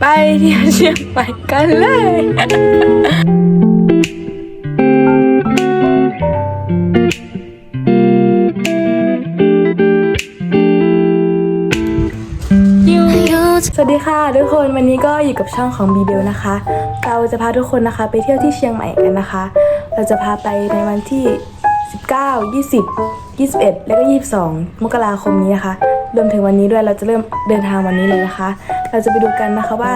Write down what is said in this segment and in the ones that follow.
ไปเที่ยวเชียงใหม่กันเลยสวัสดีค่ะทุกคนวันนี้ก็อยู่กับช่องของบีเบลนะคะ เราจะพาทุกคนนะคะ ไปเที่ยวที่เชียงใหม่กันนะคะ เราจะพาไปในวันที่ 19 20 21 แล้วก็ 22 มกราคมนี้นะคะ รวมถึงวันนี้ด้วยเราจะเริ่มเดินทางวันนี้เลยนะคะ เราจะไปดูกันนะคะว่า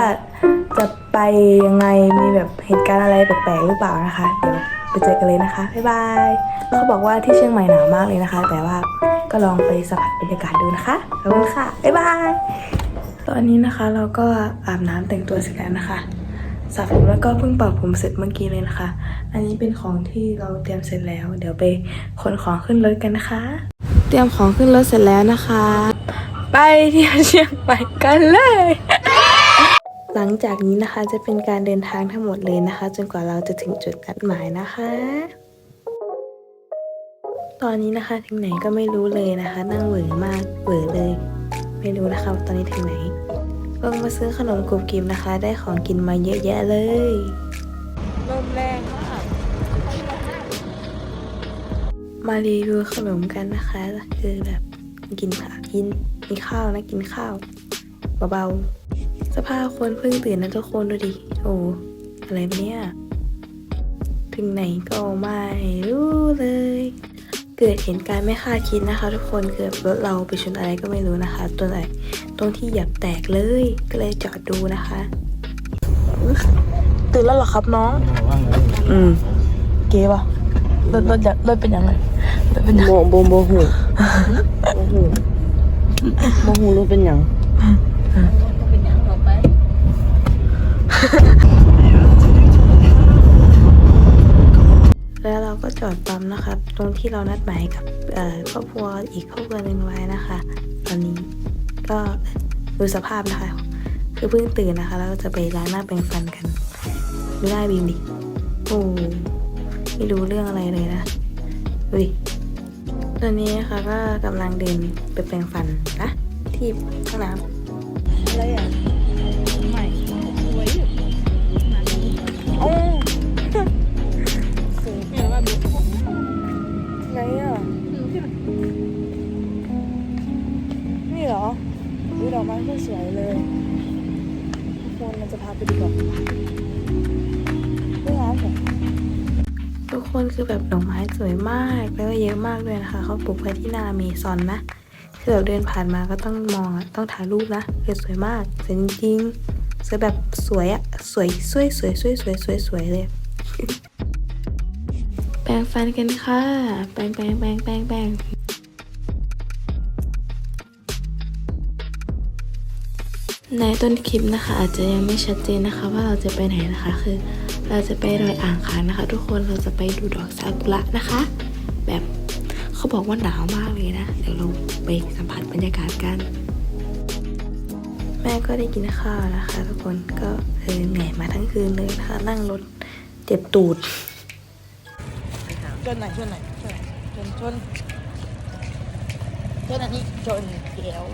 จะไปยังไงมีแบบเหตุการณ์อะไรแปลกๆหรือเปล่านะคะ เดี๋ยวไปเจอกันเลยนะคะ บ๊ายบาย เขาบอกว่าที่เชียงใหม่หนาวมากเลยนะคะ แต่ว่าก็ลองไปสัมผัสบรรยากาศดูนะคะ ขอบคุณค่ะ บ๊ายบาย ตอนนี้นะคะเราก็อาบน้ำแต่งตัวเสร็จแล้วนะคะสระผมแล้วก็เพิ่งเป่าผมเสร็จเมื่อกี้เลยนะคะ อันนี้เป็นของที่เราเตรียมเสร็จแล้ว เดี๋ยวไปขนของขึ้นรถกันนะคะ เตรียมของขึ้นรถเสร็จแล้วนะคะ ไปเที่ยวเชียงใหม่กันเลย หลังจากนี้นะคะจะเป็นการเดินทางทั้งหมดเลยนะคะ จนกว่าเราจะถึงจุดนัดหมายนะคะ ตอนนี้นะคะถึงไหนก็ไม่รู้เลยนะคะ นั่งเหวอมากเหวอเลย ไม่รู้นะคะว่าตอนนี้ถึงไหนลงมาซื้อขนมกรุบกริบนะคะ ได้ของกินมาเยอะแยะเลยลมแรงมากมารีวิวขนมกันนะคะ คือแบบกินข้าว กินมีข้าวนะกินข้าวเบาๆสภาพคนเพิ่งตื่นนะทุกคนดูดิ โอ้อะไรวะเนี่ย ถึงไหนก็ไม่รู้เลย เกิดเหตุการณ์ไม่คาดคิดนะคะ ทุกคนเกือบรถเราไปชนอะไรก็ไม่รู้นะคะตัวไหนตรงที่เหยับแตกเลยก็เลยจอดดูนะคะ ตื่นแล้วเหรอครับน้อง อืม เก๋ปะรถรถจะรถเป็นยังไงรถเป็นยังโบโบโบหูโบหูโบหูรู้เป็นหยังแล้วเราก็จอดปั๊มนะคะ ตรงที่เรานัดหมายกับเอ่อครอบครัวอีกครอบครัวหนึ่งไว้นะคะ ตอนนี้ก็ดูสภาพนะคะ คือเพิ่งตื่นนะคะแล้วก็จะไปล้างหน้าแปรงฟันกันดูหน้าบีมดิโอ้ไม่รู้เรื่องอะไรเลยนะดูดิ ตอนนี้นะคะก็กำลังเดินไปแปรงฟันนะ ที่ห้องน้ำอะไรอะใหม่สวยอยู่โอ้ไหนอะนี่เหรอวิดอกไม้ก็สวยเลยทุกคนเราจะพาไปดูดอกไม้ คนคือแบบดอกไม้สวยมากแล้วก็เยอะมากด้วยนะคะเขาปลูกไว้ที่นาเมซอนนะคือแบบเดินผ่านมาก็ต้องมองต้องถ่ายรูปนะคือสวยมากสวยจริงๆสวยแบบสวยอะสวยสวยสวยสวยสวยสวยสวยเลยแปรงฟันกันค่ะ แปรงแปรงแปรงแปรงแปรง ในต้นคลิปนะคะ อาจจะยังไม่ชัดเจนนะคะ ว่าเราจะไปไหนนะคะ คือ เราจะไปดอยอ่างขางนะคะ ทุกคนเราจะไปดูดอกซากุระนะคะ แบบเขาบอกว่าหนาวมากเลยนะ เดี๋ยวเราไปสัมผัสบรรยากาศกัน แม่ก็ได้กินข้าวนะคะ ทุกคนก็เออเหนื่อยมาทั้งคืนเลยนะคะนั่งรถเจ็บตูดชนไหนชนไหนชนชนชนชนอันนี้ชนเขียว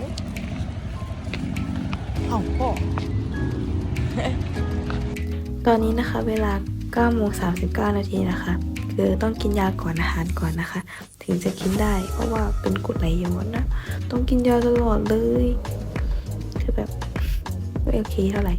เอ้าพ่อตอนนี้นะคะเวลา9โมง39 นาทีนะคะ คือต้องกินยาก่อนอาหารก่อนนะคะ ถึงจะกินได้ เพราะว่าเป็นกรดไหลย้อนนะ ต้องกินยาตลอดเลย คือแบบไม่โอเคเท่าไหร่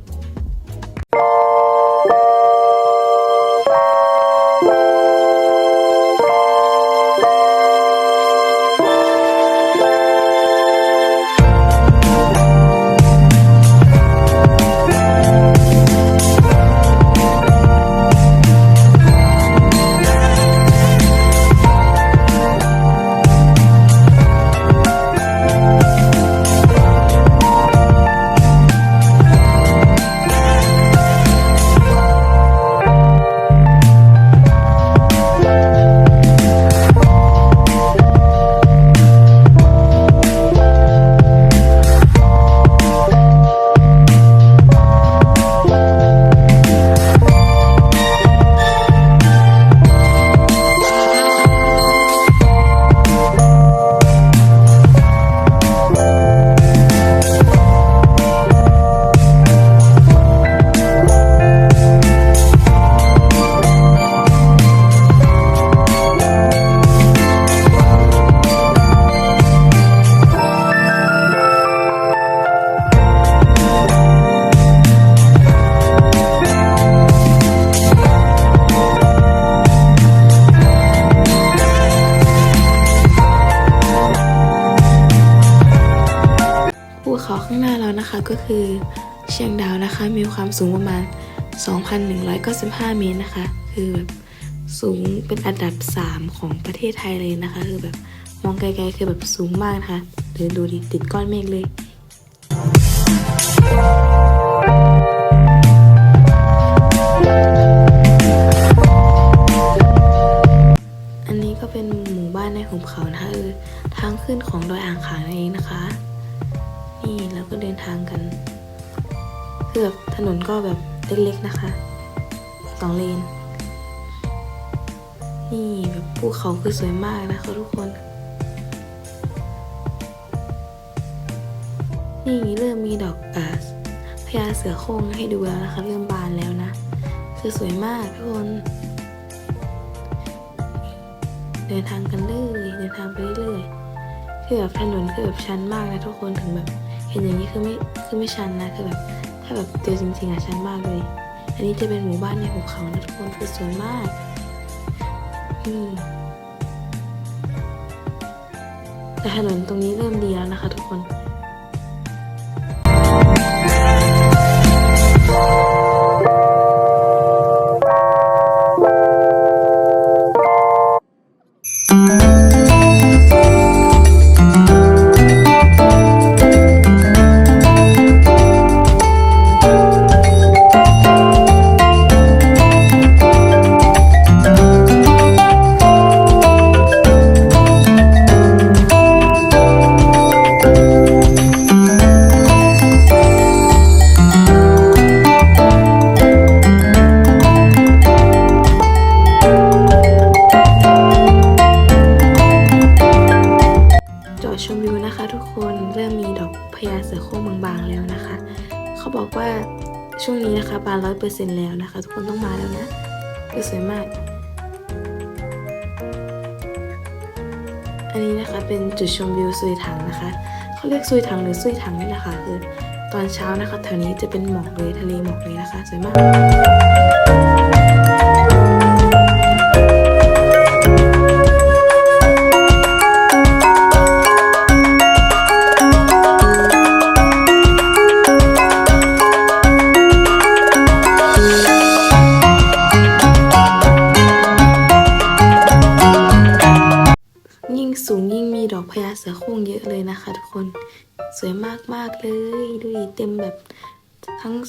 นะคะก็คือเชียงดาวนะคะมีความสูงประมาณ 2,195 เมตรนะคะ คือแบบสูงเป็นอันดับ 3 ของประเทศไทยเลยนะคะ คือแบบมองไกลๆคือแบบสูงมากนะคะเดี๋ยดูดิติดก้อนเมฆเลยอันนี้ก็เป็นหมู่บ้านในหุบเขานะคะเออทางขึ้นของดอยอ่างขางนั่นเองนะคะ นี่เราก็เดินทางกันคือแบบถนนก็แบบเล็กๆนะคะสองเลน นี่แบบภูเขาคือสวยมากนะคะทุกคน นี่เริ่มมีดอกกาพญาเสือโคร่งให้ดูแล้วนะคะ เริ่มบานแล้วนะ คือสวยมากทุกคน เดินทางกันเลยเดินทางไปเรื่อยๆคือแบบถนนคือแบบชันมากนะทุกคนถึงแบบ เห็นอย่างนี้คือไม่คือไม่ชันนะคือแบบถ้าแบบเจอจริงๆอะชันมากเลย อันนี้จะเป็นหมู่บ้านในหุบเขานะทุกคนคือสวยมากอืมแต่ถนนตรงนี้เริ่มดีแล้วนะคะ ทุกคน อยเปอร์เซ็นแล้วนะคะ ทุกคนต้องมาแล้วนะสวยมาก อันนี้นะคะเป็นจุดชมวิวซุยถังนะคะ เขาเรียกซุยถังหรือซุยถังนี่แหละค่ะคือตอนเช้านะคะแถวนี้จะเป็นหมอกเลยทะเลหมอกเลยนะคะสวยมาก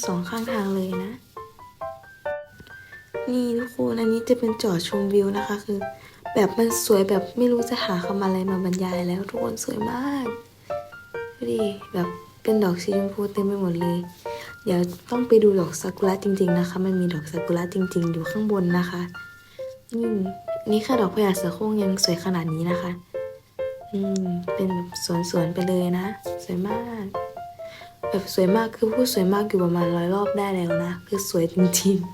สองข้างทางเลยนะ นี่ทุกคนอันนี้จะเป็นจอดชมวิวนะคะ คือ แบบมันสวยแบบไม่รู้จะหาคำอะไรมาบรรยายแล้ว ทุกคนสวยมากดูดิแบบเป็นดอกสีชมพูเต็มไปหมดเลย เดี๋ยวต้องไปดูดอกซากุระจริง ๆนะคะ มันมีดอกซากุระจริง ๆ อยู่ข้างบนนะคะอืมนี่ค่ะดอกพญาเสือโคร่งยังสวยขนาดนี้นะคะ อืม เป็นแบบสวนๆไปเลยนะ สวยมาก แบบสวยมากคือพูดสวยมากอยู่ประมาณร้อยรอบได้แล้วนะ คือสวยจริงๆ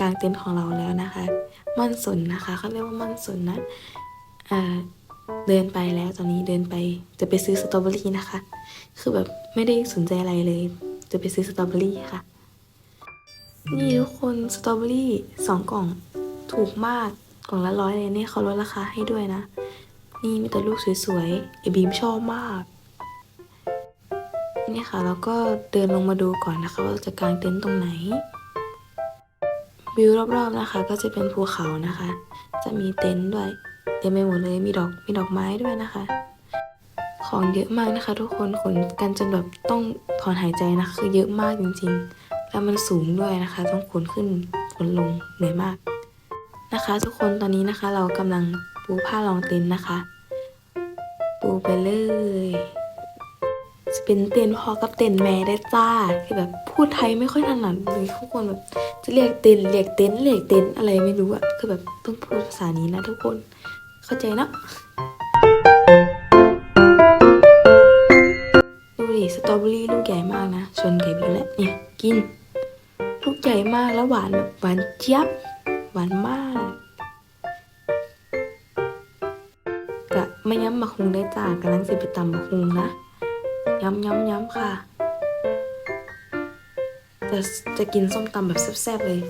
กลางเต็นท์ของเราแล้วนะคะ ม่อนสนนะคะเขาเรียกว่าม่อนสนนะเดินไปแล้วตอนนี้เดินไปจะไปซื้อสตรอเบอรี่นะคะ คือแบบไม่ได้สนใจอะไรเลย จะไปซื้อสตรอเบอรี่ค่ะ นี่ทุกคนสตรอเบอรี่สองกล่องถูกมากกล่องละร้อยเลยเนี่ยเขาลดราคาให้ด้วยนะ นี่มีแต่ลูกสวยๆไอบีมชอบมากนี่ค่ะแล้วก็เดินลงมาดูก่อนนะคะว่าจะกางเต็นท์ตรงไหน วิวรอบๆนะคะ ก็จะเป็นภูเขานะคะ จะมีเต็นท์ด้วยเต็มไปหมดเลยมีดอกมีดอกไม้ด้วยนะคะ ของเยอะมากนะคะ ทุกคนขนกันจนแบบต้องถอนหายใจนะคะคือเยอะมากจริงๆ แล้วมันสูงด้วยนะคะ ต้องขนขึ้นขนลงเหนื่อยมากนะคะ ทุกคนตอนนี้นะคะ เรากำลังปูผ้ารองเต็นท์นะคะ ปูไปเลย จะเป็นเต็นพอกับเต็นแม่ได้จ้าคือแบบพูดไทยไม่ค่อยถนัดเลยทุกคนแบบ จะเรียกเต็นเรียกเต็นเรียกเต็นอะไรไม่รู้อะคือแบบต้องพูดภาษานี้นะทุกคนเข้าใจนะดูดิสตรอเบอรี่ลูกใหญ่มากนะชนไก่บินแล้วเนี่ยกินลูกใหญ่มากแล้วหวานแบบหวานเจี๊ยบหวานมากกะไม่ย้ำบักฮุงได้จ้ากำลังสิไปตำบักฮุงนะ ย้ำย้ำย้ำค่ะ จะจะกินส้มตำแบบแซ่บๆเลย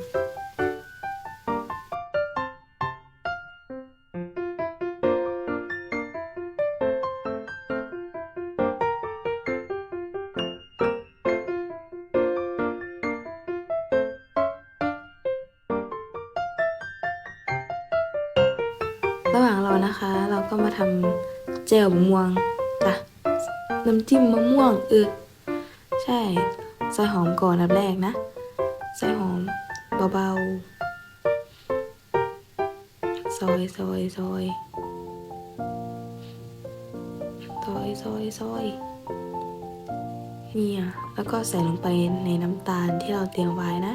น้ำจิ้มมะม่วงเออใช่ใส่หอมก่อนอันดับแรกนะ ใส่หอมเบาๆ ซอยซอยซอยซอยซอยซอยเนี่ย แล้วก็ใส่ลงไปในน้ำตาลที่เราเตรียมไว้นะ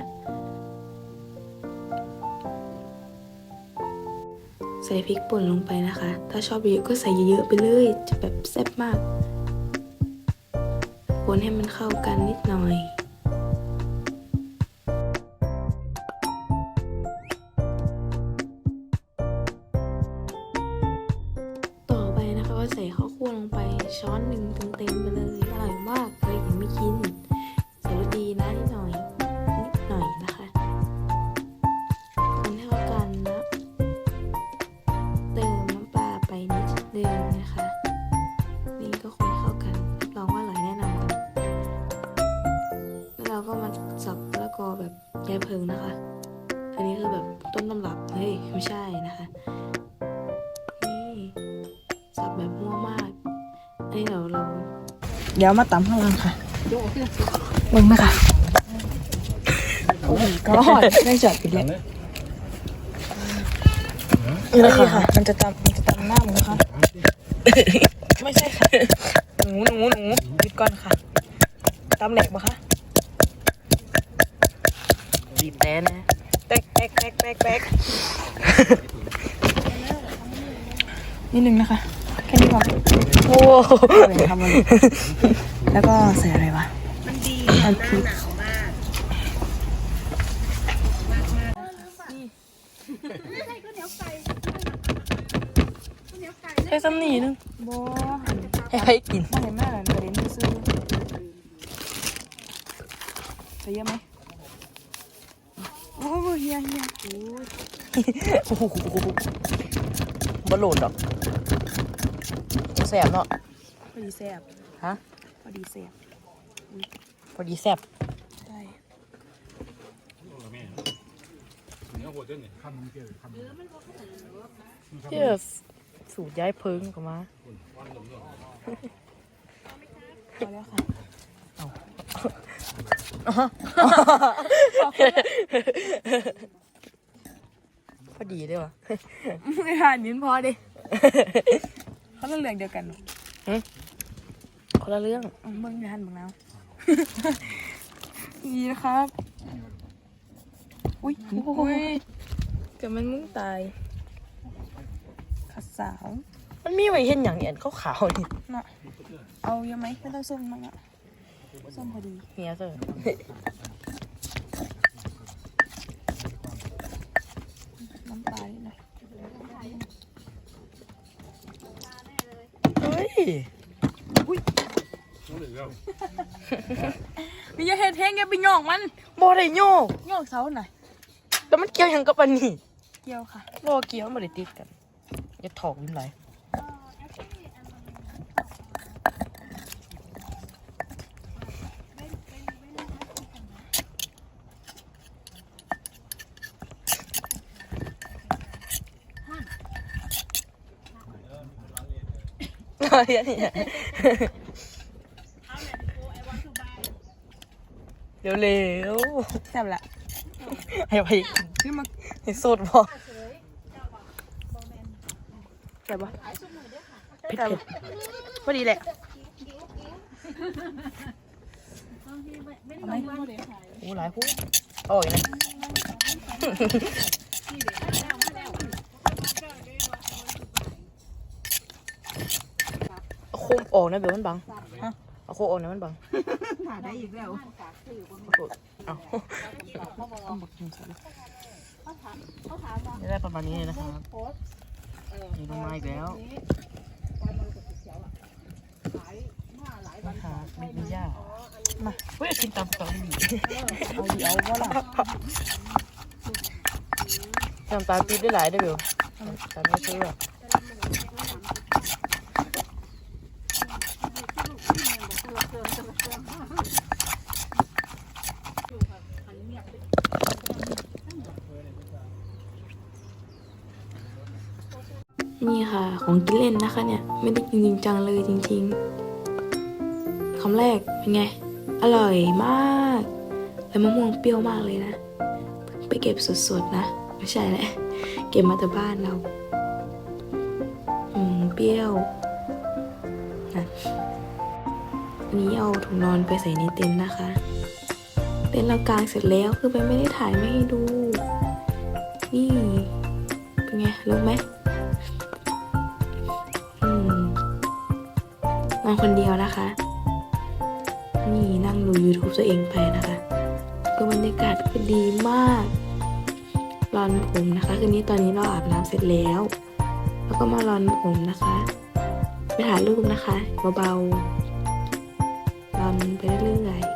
ใส่พริกป่นลงไปนะคะ ถ้าชอบเยอะก็ใส่เยอะๆไปเลย จะแบบแซ่บมาก นให้มันเข้ากันนิดหน่อย ดี๋ยวมาตำข้างล่างค่ะมึงไหมคะโอ้ยก็ไม่จอดปิดแล้วนี่ค่ะ มันจะตำมันจะตำหน้าหมูค่ะ ไม่ใช่ค่ะ หนูหนูหนูหยุดก่อนค่ะตำแหลกปะคะบีบแต่นะแป๊กแป๊กแป๊กแป๊กแป๊กนิดนึงนะคะ แค่นี้พอโอ้เอาไปทำมัน แล้วก็ใส่อะไรวะมันดีมันพริกใช้ซ้ำนี่นึงโบให้ให้กินไม่เห็นแม่เลยประเด็นที่ซื้อใส่เยอะไหมโอ้ยเฮียเฮียโอ้ยโอ้โหบอลลูนดอกแสบเนาะพอดีแซ่บฮะพ อดีแซ่บพอดีแซ่บใช่ที่แบบสูตรย้ายเพิงกลับมา พอแล้วค่ะ พอดีเลยวะ ไม่ทานนิ้นพอดิเขาเรื่องเรื่องเดียวกันเหรอ คนละเรื่องอืมมึงอย่าหันมึงแล้วดีนะครับ อุ้ยโอ้ยเกิดมันมึงตายขัดสาว มันมีไว้เห็นอย่างเอ็นขาวๆนี่น่ะเอาเยอะไหมไม่ต้องส้มมั้งอะส้มพอดีเฮียเถอะน้ำปลานิดหน่อยเฮ้ย มีอย่าเห็ดเฮงอย่าไปหยอกมันบ่ได้โยกหยอกเสาหน่อยแต่มันเกี่ยวหยังกับอันนี้เกี่ยวค่ะบ่เกี่ยวมันบ่ได้ติดกัน อย่าถอกยิ้มไหลอะไรเนี่ย เร็วแซ่บละๆให้ไปกินนี่มาให้สดบ่แซ่บปะเผ็ดพอดีแหละเอาไหมๆโอ้หลายผู้โอ้ยนะเอาโคมออกนะเดี๋ยวมันบังเอาโคมออกนะมันบังได้อีกแล้ว เอาเอาบักกินใส่ได้ประมาณนี้เลยนะครับมีลงมาอีกแล้วนะครับไม่ไม่ยากมาเฮ้ยกินตามตอนนี้เอาดีเอาว่าล่ะน้ำตาลปี๊บได้หลายได้เบลตาลไม่ซื้อ นี่ค่ะ ของกินเล่นนะคะเนี่ย ไม่ได้กินจริงจังเลยจริงๆคำแรกเป็นไง อร่อยมาก แล้วมะม่วงเปรี้ยวมากเลยนะ ไปเก็บสดๆนะ ไม่ใช่แหละ เก็บมาแต่บ้านเรา อืม เปรี้ยวนะอันนี้เอาถุงนอนไปใส่ในเต็นท์นะคะ เต็นท์เรากางเสร็จแล้วคือไปไม่ได้ถ่ายไม่ให้ดู นี่ เป็นไงรู้ไหม นอนคนเดียวนะคะ นี่นั่งดู YouTube ตัวเองไปนะคะก็บรรยากาศก็ดีมากรอนผมนะคะ คืนนี้ตอนนี้เราอาบน้ำเสร็จแล้ว แล้วก็มารอนผมนะคะไปถ่ายรูปนะคะเบาๆรอนไปเรื่อยๆ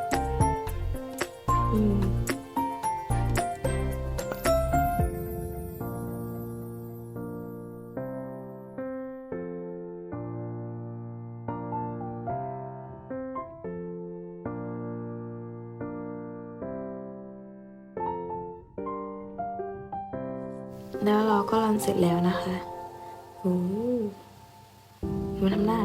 แล้วเราก็รันเสร็จแล้วนะคะโอ้ดูมันทำหน้า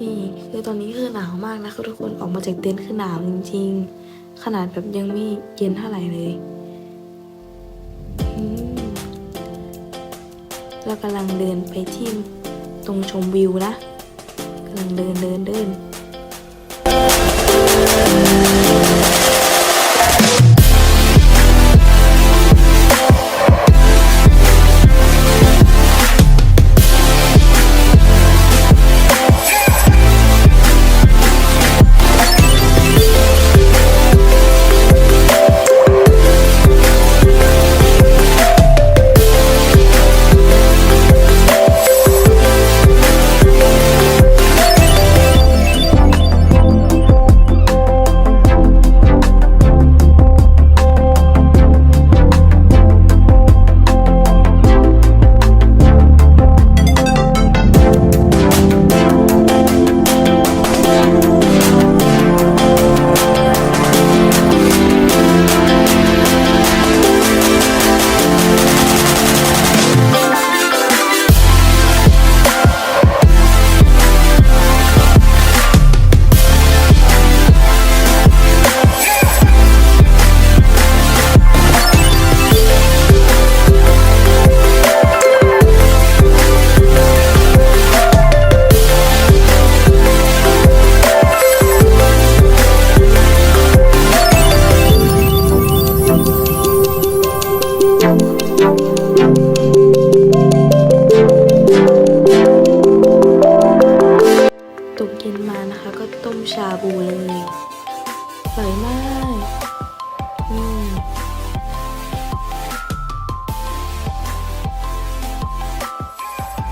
นี่คือตอนนี้คือหนาวมากนะคะทุกคนออกมาจากเต็นท์คือหนาวจริงๆ ขนาดแบบยังไม่เย็นเท่าไหร่เลยอืมเรากำลังเดินไปที่ตรงชมวิวนะกำลังเดินเดินเดิน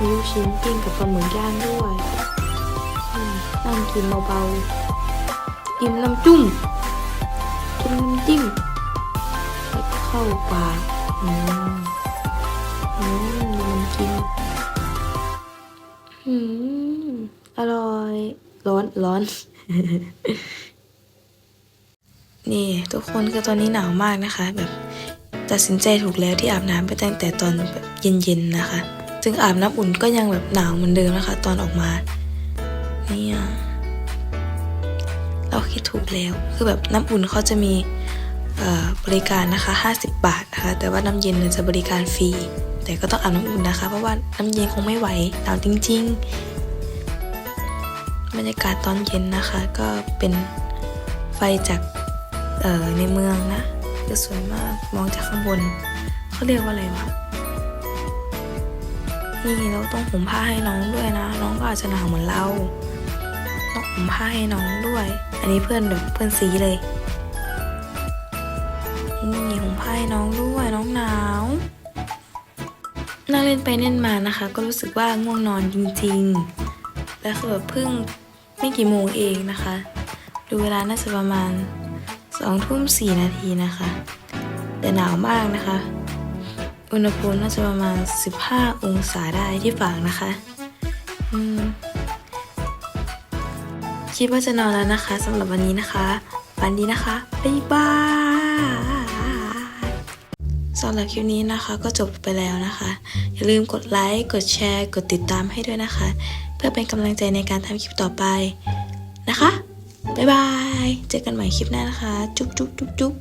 มีลูกชิ้นปิ้งกับปลาหมึกย่างด้วยนั่งกินเบาๆอิ่มน้ำจุ้มจุ้มน้ำจิ้มแล้วเข้าปากอืมอืมมันกินอืมอร่อย ร้อนร้อน นี่ ทุกคนคือตอนนี้หนาวมากนะคะ แบบตัดสินใจถูกแล้วที่อาบน้ำไปตั้งแต่ตอนแบบเย็นๆนะคะ ซึ่งอาบน้ำอุ่นก็ยังแบบหนาวเหมือนเดิมนะคะ ตอนออกมา เนี่ยเราคิดถูกแล้ว คือแบบน้ำอุ่นเขาจะมีบริการนะคะ 50 บาทนะคะ แต่ว่าน้ำเย็นเนี่ยจะบริการฟรี แต่ก็ต้องอาบน้ำอุ่นนะคะ เพราะว่าน้ำเย็นคงไม่ไหว หนาวจริง ๆ บรรยากาศตอนเย็นนะคะ ก็เป็นไฟจากในเมืองนะก็สวยมาก มองจากข้างบน เขาเรียกว่าอะไรวะ นี่เราต้องห่มผ้าให้น้องด้วยนะ น้องก็อาจจะหนาวเหมือนเรา ต้องห่มผ้าให้น้องด้วย อันนี้เพื่อนแบบเพื่อนซีเลย นี่ห่มผ้าายน้องด้วยน้องหนาวนั่งเล่นไปเล่นมานะคะ ก็รู้สึกว่าง่วงนอนจริงๆ แล้วคือแบบเพิ่งไม่กี่โมงเองนะคะ ดูเวลาน่าจะประมาณสองทุ่มสี่นาทีนะคะ แต่หนาวมากนะคะ อุณหภูมิน่าจะประมาณ 15 องศาได้ที่ฝั่งนะคะคิดว่าจะนอนแล้วนะคะสำหรับวันนี้นะคะวันดีนะคะ บ๊ายบายสำหรับคลิปนี้นะคะก็จบไปแล้วนะคะ อย่าลืมกดไลค์ กดแชร์ กดติดตามให้ด้วยนะคะ เพื่อเป็นกำลังใจในการทำคลิปต่อไปนะคะ บ๊ายบาย เจอกันใหม่คลิปหน้านะคะ จุ๊บจุ๊บจุ๊บจุ๊บ